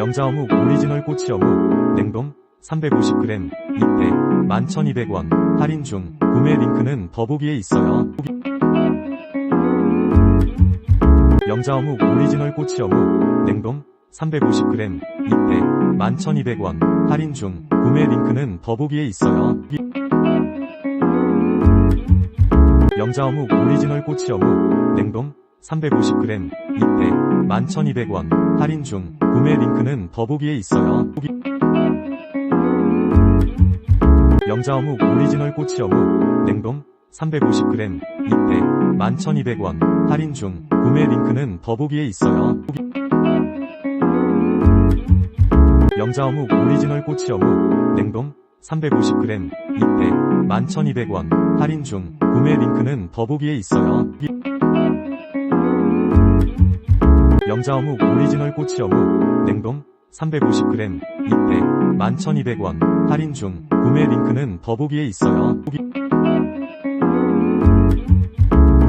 영자 어묵 오리지널 꼬치 어묵 냉동 350g 2팩 11,200원 할인 중 구매 링크는 더보기에 있어요. 영자 어묵 오리지널 꼬치 어묵 냉동 350g 2팩 11,200원 할인 중 구매 링크는 더보기에 있어요. 영자 어묵 오리지널 꼬치 어묵 냉동 350g 2팩 11,200원 할인 중 구매 링크는 더보기에 있어요. 영자어묵 오리지널 꼬치어묵 냉동 350g 2팩 11,200원 할인 중 구매 링크는 더보기에 있어요. 영자어묵 오리지널 꼬치어묵 냉동 350g 2팩 11,200원 할인 중 구매 링크는 더보기에 있어요. 영자어묵 오리지널 꼬치어묵 냉동 350g 2팩 11,200원 할인 중 구매 링크는 더보기에 있어요.